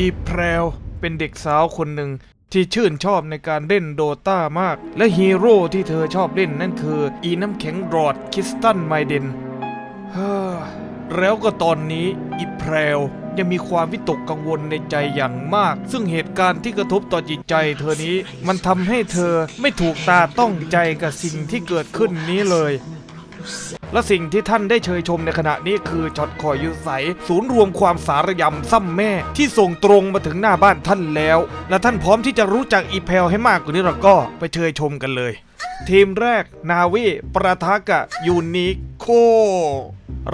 อีแพรวเป็นเด็กสาวคนหนึ่งที่ชื่นชอบในการเล่นโดตามาก และฮีโร่ที่เธอชอบเล่นนั่นคือ อีน้ำแข็งรอดคิสตันไมเดนเฮ้อแล้วก็ตอนนี้อีแพรวยังมีความวิตกกังวลในใจอย่างมาก ซึ่งเหตุการณ์ที่กระทบต่อจิตใจ เธอนี้มันทำให้เธอไม่ถูกตาต้องใจกับสิ่งที่เกิดขึ้นนี้เลย และสิ่งที่ท่านได้เชยชมในขณะนี้คือช็อตคอยยุใสศูนย์รวมความสารยำซ้ำแม่ที่ส่งตรงมาถึงหน้าบ้านท่านแล้ว และท่านพร้อมที่จะรู้จักอีเพลให้มากกว่านี้เราก็ไปเชยชมกันเลย ทีมแรกนาวีประทากะยูนิโค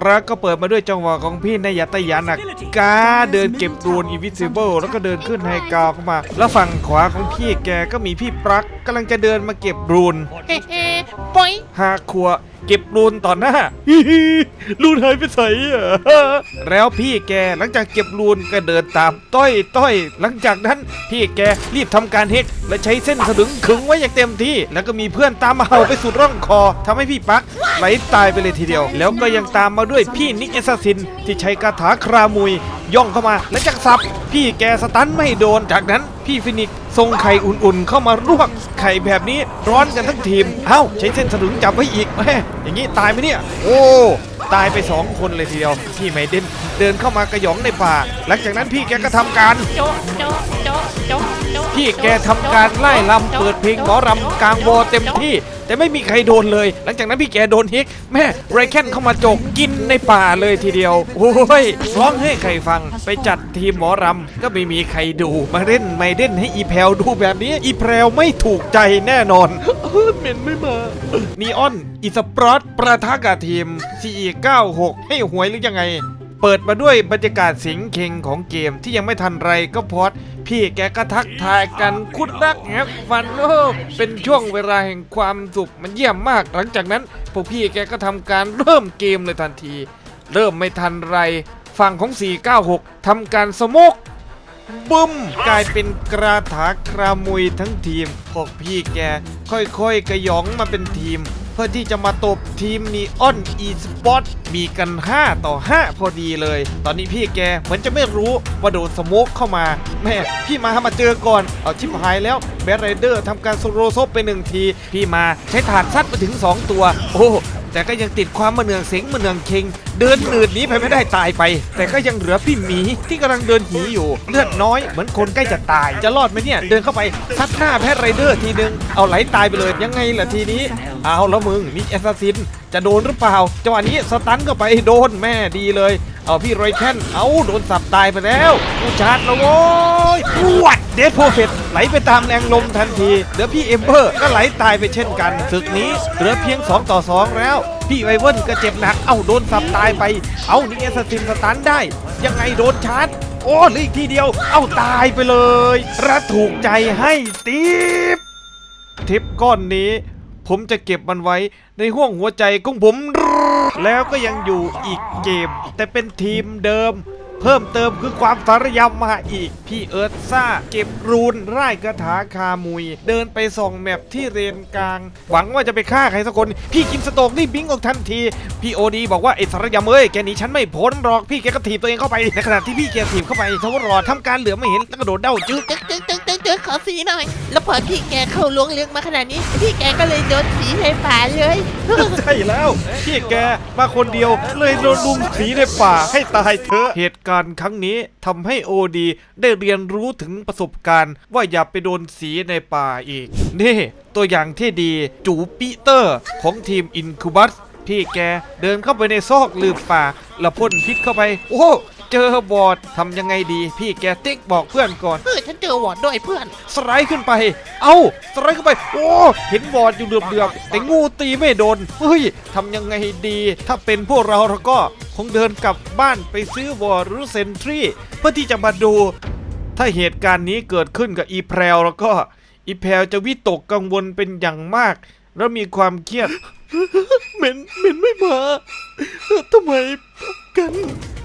แล้วก็เปิดมาด้วยจังหวะของพี่นายตยานักกาเดินเก็บโดรนอิวิซิเบิลแล้วก็เดินขึ้นไฮกราวเข้ามา แล้วฝั่งขวาของพี่แกก็มีพี่ปลั๊กกำลังจะเดินมาเก็บโดรนเฮ้เฮ้ปอยหาครัวเก็บรูนต่อหน้ารูนหายไปใส่อะแล้วพี่แกหลังจากเก็บรูนก็เดินตามต้อยต้อย หลังจากนั้นพี่แกรีบทำการเฮกและใช้เส้นสลึงขึงไว้อย่างเต็มที่ แล้วก็มีเพื่อนตามมาเห่าไปสุดร่องคอทำให้พี่ปักไหลตายไปเลยทีเดียว แล้วก็ยังตามมาด้วยพี่นิกเอสซิน ที่ใช้คาถาครามุย ย่องเข้ามาและจากสับ พี่แกสตันไม่โดนจากนั้น พี่ฟินิกซ์ส่งไข่อุ่นๆ เข้ามารวกไข่แบบนี้ร้อนกันทั้งทีม เอ้า ใช้เส้นสลึงจับไว้อีกแม่อย่างนี้ตายไหมเนี่ย โอ้ตายไปสองคนเลยทีเดียว พี่ไมเดนเดินเข้ามากระหยองในป่า หลังจากนั้นพี่แกก็ทำการโจ๊ะโจ๊ะโจ๊ะโจ๊ะโจ๊ะพี่แกทำการไล่ลำเปิดเพลงหมอรำกลางวอเต็มที่ แต่ไม่มีใครโดนเลย หลังจากนั้นพี่แกโดนฮิกแม่ไรแคนเข้ามาจกกินในป่าเลยทีเดียวโอ้ยร้องให้ใครฟังไปจัดทีมหมอรำก็ไม่มีใครดูมาเล่นไม่เล่นให้อีแพลวดูแบบนี้ อีแพลวไม่ถูกใจแน่นอนเออเหม็นไม่มานีออนอิสปรอตประทะกับทีม 496 ให้หวยหรือยังไง เปิดมาด้วยบรรยากาศเสิงเคงของเกมที่ยังไม่ทันไรก็พอดพี่แกก็ทักทายกันคุดรักแฮกฟันโอ้เป็นช่วงเวลาแห่งความสุขมันเยี่ยมมาก หลังจากนั้นพวกพี่แกก็ทำการเริ่มเกมเลยทันที เริ่มไม่ทันไรฝั่งของ 496ทำการสมกบึ้ม กลายเป็นกระถาครามุยทั้งทีมพวกพี่แก ค่อยๆ กระยองมาเป็นทีม เพื่อที่จะมาตบทีมนีออนอีสปอร์ตมีกัน 5 ต่อ 5 พอดีเลย ตอนนี้พี่แกเหมือนจะไม่รู้ว่าโดนสโมกเข้ามาแม่พี่มามาเจอก่อน เอาชิบหายแล้วแบทไรเดอร์ทำการโซโลซบไปหนึ่งที พี่มาใช้ถาดซัดไปถึง 2 ตัว โอ้แต่ก็ยังติดความมาเนืองเสียงมาเนืองเคง เดินหนืดหนี้ไปไม่ได้ตายไป แต่ก็ยังเหลือพี่หมีที่กำลังเดินหนีอยู่ เลือดน้อยเหมือนคนใกล้จะตาย จะรอดไหมเนี่ย เดินเข้าไปซัดหน้าแพทไรเดอร์ทีนึง เอาไหลตายไปเลยยังไงล่ะทีนี้ เอาแล้วมึงนี่แอสซัสซินจะโดนหรือเปล่าจังหวะนี้สตันก็ไปโดนแม่ดีเลย เอาพี่ไรแคนเอาโดนสับตายไปแล้วกูชาร์จแล้วโว้ยปวดเดดโพเฟตไหลไปตามแรงลมทันทีเหลือพี่เอมเบอร์ก็ไหลตายไปเช่นกันศึกนี้เหลือเพียง 2 ต่อ 2 แล้ว พี่ไวเวิร์นก็เจ็บหนัก เอ้าโดนสับตายไป เอานี่เอสซินสตันได้ ยังไงโดนชาร์จ โอ้หรืออีกทีเดียว เอ้าตายไปเลยระถูกใจให้ติปทิปก้อนนี้ ผมจะเก็บมันไว้ในห้วงหัวใจของผม แล้วก็ยังอยู่อีกเกม แต่เป็นทีมเดิม เพิ่มเติมคือความสารยำมาอีก พี่เอิร์ธซ่า เก็บรูนไร่กระถาคามุย เดินไปส่องแมปที่เรนกลาง หวังว่าจะไปฆ่าใครสักคน พี่กินสโตกนี่บิงออกทันที พี่โอดีบอกว่าไอ้สารยำเอ้ยแกหนีฉันไม่พ้นหรอกพี่แกก็ถีบตัวเองเข้าไปในขณะที่พี่แกถีบเข้าไปทวารอดทำการเหลือไม่เห็นแล้วก็โดดเด้าจึ๊กจึ๊กจึ๊ก จึ๊กจึ๊กจึ๊กขอสีหน่อย แล้วพอพี่แกเข้าล้วงเลึกมาขนาดนี้ พี่แกก็เลยโดนสีในป่าเลย ใช่แล้วพี่แกมาคนเดียวเลยโดนลุมสีในป่าให้ตายเถอะ เหตุการณ์ครั้งนี้ทำให้โอดีได้เรียนรู้ถึงประสบการณ์ ว่าอย่าไปโดนสีในป่าอีก นี่ตัวอย่างที่ดีจูปิเตอร์ของทีมอินคูบัสพี่แกเดินเข้าไปในซอกลืมป่า แล้วพ่นพิษเข้าไป โอ้ เจอบอดทำยังไงดี พี่แกติ๊กบอกเพื่อนก่อนเออฉันเจอวอร์ดด้วยเพื่อน สไลด์ขึ้นไป เอ้า สไลด์ขึ้นไป โอ้ เห็นบอดอยู่เดือบๆแต่งูตีไม่โดน เฮ้ยทำยังไงดี ถ้าเป็นพวกเราเราก็คงเดินกลับบ้านไปซื้อบอดหรือเซนทรีเพื่อที่จะมาดู ถ้าเหตุการณ์นี้เกิดขึ้นกับอีแพรวแล้วก็ อีแพรวจะวิตกกังวลเป็นอย่างมาก แล้วมีความเครียด เหม็นเหม็นไม่มาทำไมกัน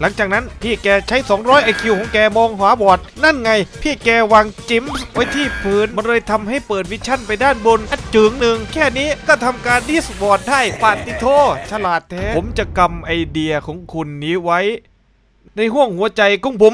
หลังจากนั้นพี่แกใช้ 200 IQ ของแกมองหาบอด นั่นไง พี่แกวางจิ้มไว้ที่พื้นมันเลยทำให้เปิดวิชั่นไปด้านบนอัดจึงหนึ่งแค่นี้ก็ทำการดิสบอดได้ปาติโทฉลาดแท้ ผมจะกำไอเดียของคุณนี้ไว้ ในห้วงหัวใจของผม